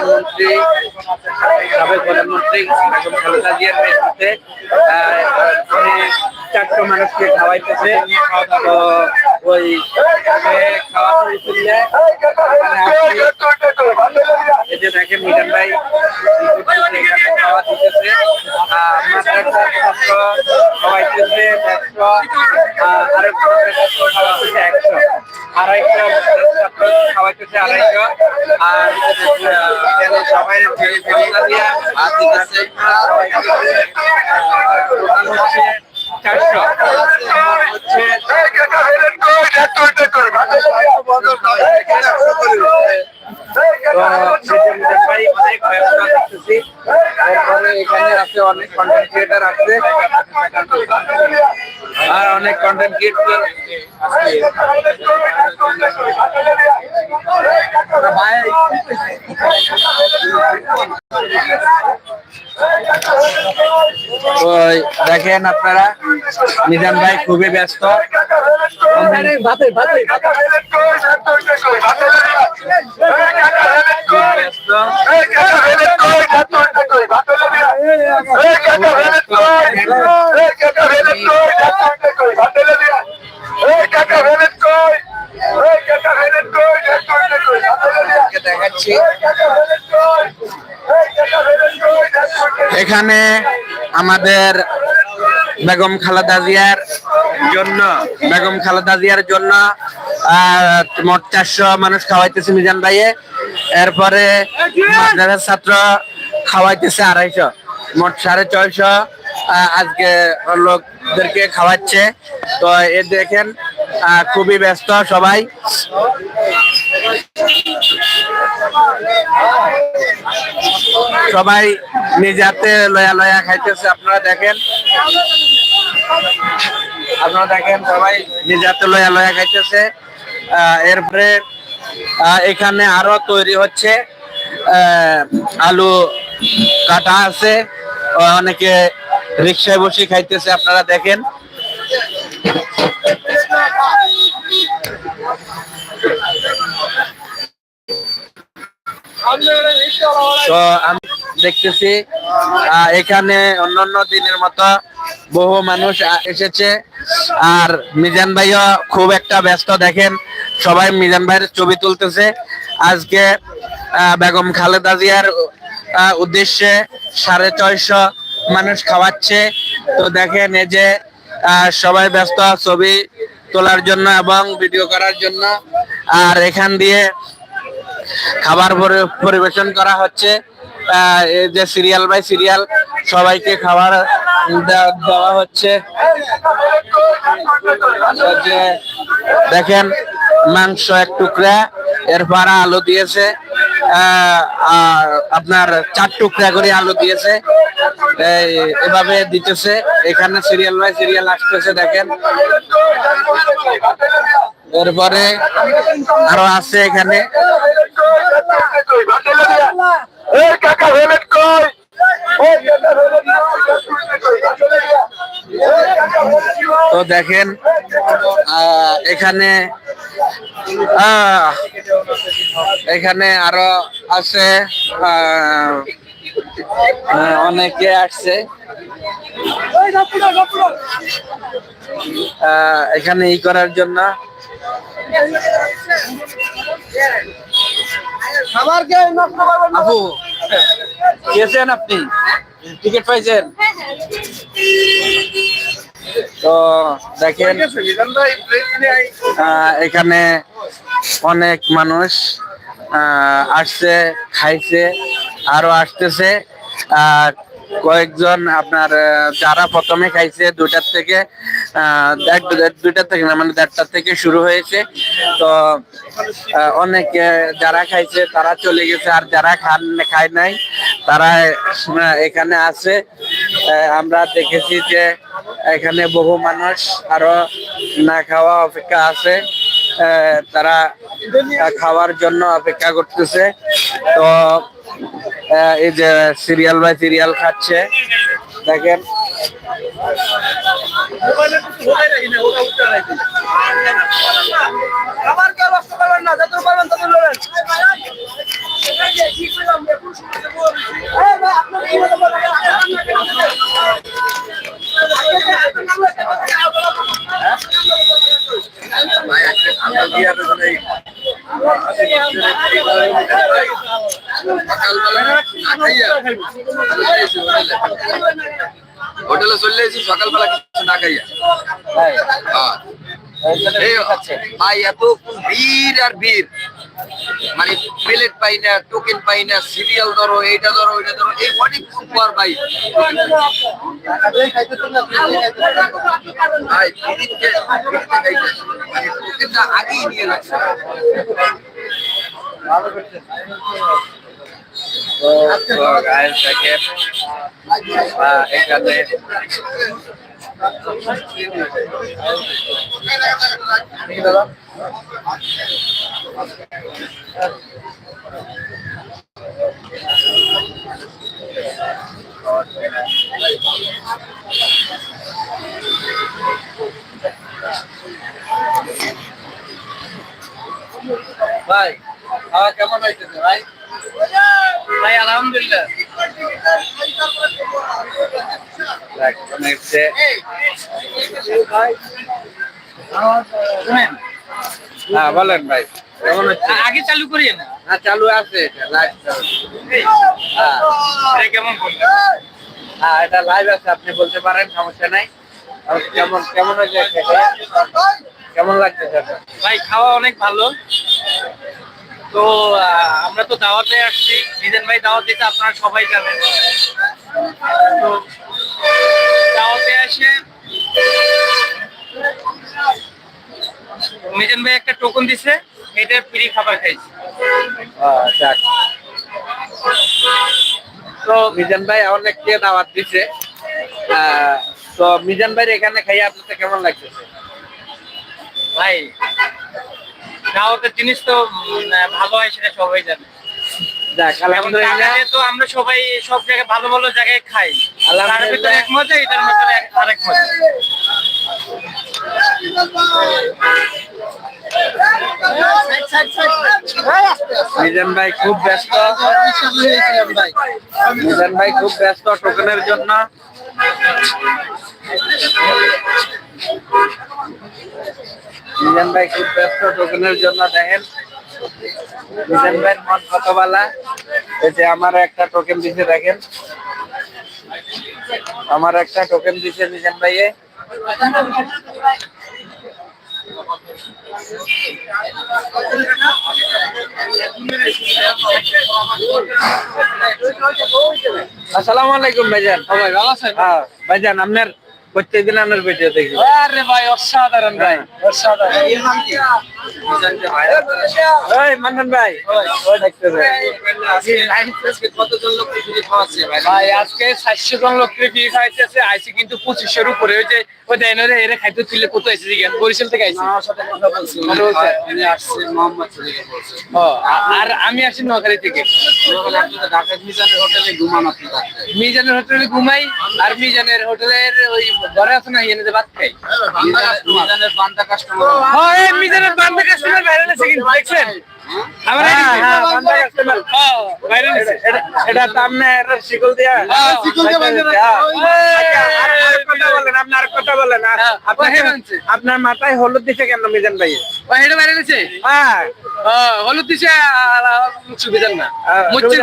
প্রধানমন্ত্রী সাবেক প্রধানমন্ত্রী বেগম খালেদা জিয়ার নেতৃত্বে চারশো মানুষকে খাওয়াইতেছে তো ওই সে খাওয়ানোর উচিলে। এই যে দেখেন মিজান ভাই, খাওয়া দিতেছে মাত্র একশো খাওয়াইতেছে একশো আড়াইশো খাওয়াইতেছে আড়াইশো আর সবাই হচ্ছে অনেক কন্টেন্ট ক্রিয়েটার আছে আর অনেক কন্টেন্ট ক্রিয়েটার ভাই ওই দেখেন আপনারা নিজাম ভাই খুবই ব্যস্ত। ব্যস্ত দেখাচ্ছি। এখানে আমাদের বেগম খালেদা জিয়ার জন্য, বেগম খালেদা জিয়ার জন্য মোট চারশো মানুষ খাওয়াইতেছে মিজান ভাইয়ে। এরপরে মাদ্রাসার ছাত্র খাওয়াইতেছে আড়াইশো, মোট সাড়ে ছয়শো আজকে লোকদেরকে খাওয়াচ্ছে। তো এ দেখেন খুবই ব্যস্ত সবাই। সবাই হাতে লয়া লয়া খাইতেছে, আপনারা দেখেন। আপনারা দেখেন, সবাই হাতে লয়া লয়া খাইতেছে। এরপরে এখানে আরও তৈরি হচ্ছে আলু কাটা আছে। অনেকে রিক্সায় বসে খাইতেছে, আপনারা দেখেন। তো আমি দেখতেছি এখানে অন্যান্য দিনের মতো বহু মানুষ এসেছে। আর মিজান ভাইও খুব একটা ব্যস্ত, দেখেন, সবাই মিজান ভাইয়ের ছবি তুলতেছে। আজকে বেগম খালেদা জিয়ার উদ্দেশ্যে সাড়ে ছয়শো মানুষ খাওয়াচ্ছে। তো দেখেন, এই যে সবাই ব্যস্ত, ছবি তোলার জন্য এবং ভিডিও করার জন্য। আর এখান দিয়ে খাবার পরিবেশন করা হচ্ছে। যে সিরিয়াল বাই সিরিয়াল, সবাইকে খাবার দেওয়া হচ্ছে। যে দেখেন, মাংস এক টুকরা, এর এরপর আলু দিয়েছে। আপনার চার টুকরা করে আলু দিয়েছে। এভাবে দিতেছে। এখানে সিরিয়াল বাই সিরিয়াল আসতেছে, দেখেন। এরপরে আরও আছে এখানে। তো দেখেন এখানে এখানে আরও আছে অনেকে আসছে। এখানে ই করার জন্য। আপু গেছেন আপনি? টিকিট পাইছেন? তো দেখেন এখানে অনেক মানুষ আসছে খাইছে আরও আসতেছে আহ, কয়েকজন আপনার যারা প্রথমে খাইছে দুইটার থেকে দেড়- থেকে না মানে দেড়টার থেকে শুরু হয়েছে। তো অনেকে যারা খাইছে তারা চলে গেছে, আর যারা খান খায় নাই, তারা এখানে আছে। আমরা দেখেছি যে এখানে বহু মানুষ আরও না খাওয়া অপেক্ষা আছে। তারা খাওয়ার জন্য অপেক্ষা করতেছে। তো এই যে সিরিয়াল বাই সিরিয়াল খাচ্ছে দেখেন। আবার হোটেলে চলে এসেছি সকালবেলা কিছু না খাইয়া। ভাই হ্যাঁ। এত ভিড় আর ভিড়। মানে প্লেট পাই না টোকেন পাই না সিরিয়াল ধরো এইটা ধরো ওইটা ধরো এই অনেক পর ভাই। ভাই ফ্রিতে ফ্রিতে খাইতেছি। মানে টোকেনটা আগেই নিয়ে রাখছে তো গাইস দেখেন আহ, এখানে ভাই খাওয়া কেমন হয়েছে ভাই ভাই আলহামদুলিল্লাহ হ্যাঁ বলেন ভাই কেমন হচ্ছে আগে চালু করি না। চালু আছে হ্যাঁ। কেমন হ্যাঁ এটা লাইভ আছে আপনি বলতে পারেন সমস্যা নাই। কেমন কেমন হয়েছে? কেমন লাগছে সেটা ভাই খাওয়া অনেক ভালো। তো আমরা তো দাওয়াতে আসছি। মিজান ভাই দাওয়াত দিতে আপনারা সবাই জানেন। তো দাওয়াতে এসে মিজান ভাই একটা টোকন দিছে এটা ফ্রি খাবার খাইছি। তো মিজান ভাই অনেককে দাওয়াত দিছে। তো মিজান ভাই এখানে খাইয়ে আপনাদের কেমন লাগতেছে? ভাই দাওয়াতের জিনিস তো ভালো হয় সেটা সবাই জানে। যাক আলহামদুলিল্লাহ। তো আমরা সবাই সব জায়গায় ভালো ভালো জায়গায় খাই। তার। ভিতরে এক মজা এটার ভিতরে আরেক মজা মিজান ভাই খুব ব্যস্ত। মিজান ভাই খুব ব্যস্ত টোকেনের জন্য। মিজান ভাই খুব ব্যস্ত টোকেনের জন্য দেখেন। মিজান ভাইয়ের মন কত বালা এই যে আমার একটা টোকেন দিছে দেখেন। আমার একটা টোকেন দিছে মিজান ভাইয়ে। আসসালামু আলাইকুম ভাইজান। হ্যাঁ ভাইজান আপনার প্রত্যেকদিন আপনার ভিডিও দেখি। আরে ভাই অসাধারণ ভাই অসাধারণ। ওই মান্নান ভাই। ওই দেখতেছে কতজন লোক ফ্রি খাওয়াচ্ছে ভাই ভাই আজকে সাতশো জন লোক ফ্রি খাইতেছে আইসি কিন্তু পঁচিশের উপরে। ওই যে ওই দেন ওরে খাইতে তুললে কত আইসি জিজ্ঞান বরিশাল থেকে আইসি। আমার সাথে কথা বলছি। ভালো বলছে? উনি আসছে মোহাম্মদ থেকে বলছে। ও, আ- আর আমি আসি নোয়াখালী থেকে। ওখানে আপনি তো ঢাকা মিজানের হোটেলে ঘুমাই আর মিজানের হোটেলের ওই ঘরে আছে না এনে ভাত খাই। মিজানের- বান্দা কাস্টমার মিজানের কাস্টমার বাইরে আছে কিন্তু দেখছেন? আমার এই হ্যাঁ, হ্যাঁ। হ্যাঁ এটা- এটা এটা শিকল দিয়া। শিকল দিয়ে বলেন আপনি আর কথা বলেন। আপনার মাথায় হলুদ দিছে কেন মিজান ভাই? হেডে বাইরে হ্যাঁ। হলুদ দিছে আর না। মুচ্ছে সুবিধার না।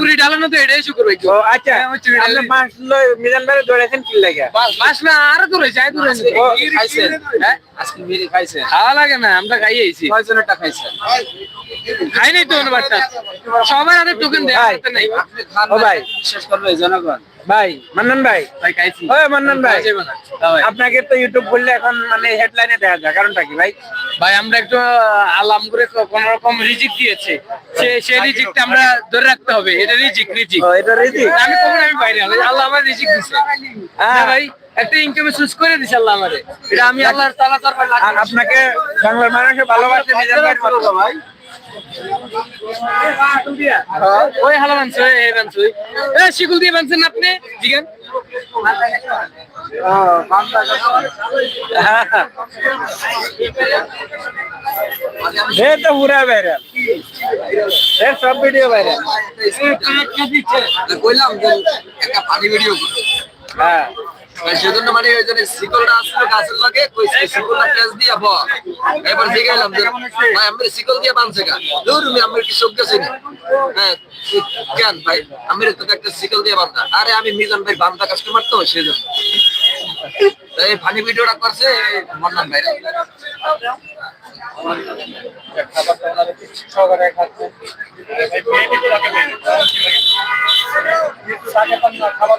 গুড়ি ডালানো তো এটাই শুক্র ভাই ও আচ্ছা আপনি মাছ লই মিজান ভাই ধরেছেন কি লাগে মাস না আরও দূরে যাই দূরে ও, হ্যাঁ? আজকে বিড়ি খাইছেন। খাওয়া লাগে না আমরা খাই আইছি। কয়জনেরটা খাইছেন? খাই নাই তো আমাদের টোকেন দেয়। নাই। ও ভাই। শেষ করবে জনগণ। ভাই মান্নান ভাই। ভাই খাইছি। ওই মান্নান ভাই। আপনাকে তো ইউটিউব করলে এখন মানে হেডলাইনে দেখা যায়। কারণটা কি ভাই? ভাই আমরা একটু আলাম করে কোন রকম রিজিক দিয়েছে। সে সেই রিজিকটা আমরা ধরে রাখতে হবে। এটা রিজিক রিজিক। এটা রীতি আমি কখন আমি বাইরে আল্লাহ আমার রিজিক দিছে। হ্যাঁ। ভাই একটা ইনকামে করে দিছে আল্লাহ আমারে। এটা আমি আল্লাহর তরফে আপনাকে বাংলার মানুষে ভালোবাসে ভাই। ওই হালা বানছে এই বানছে। এ শিকুল দিয়ে বানছেন আপনি? জিগান। এ তো পুরা ভাইরাল এ সব ভিডিও ভাইরাল কইলাম একটা পানি ভিডিও হ্যাঁ। সেজন্য মানে ওই জন্য শিকলটা আসলো গাছের লাগে শিকলটা পেঁচ দিয়ে ভ এবার জিগাইলাম যে, ভাই আমি শিকল দিয়ে বানছে গা। দূর আমি কি চোখ গেছি হ্যাঁ কেন ভাই? আমি তো একটা শিকল দিয়ে বান্ধা। আরে, আমি মিজান ভাই বান্ধা কাস্টমার তো, সেজন্য। এই ফানি ভিডিওটা করছে মন্নান ভাই। খাবার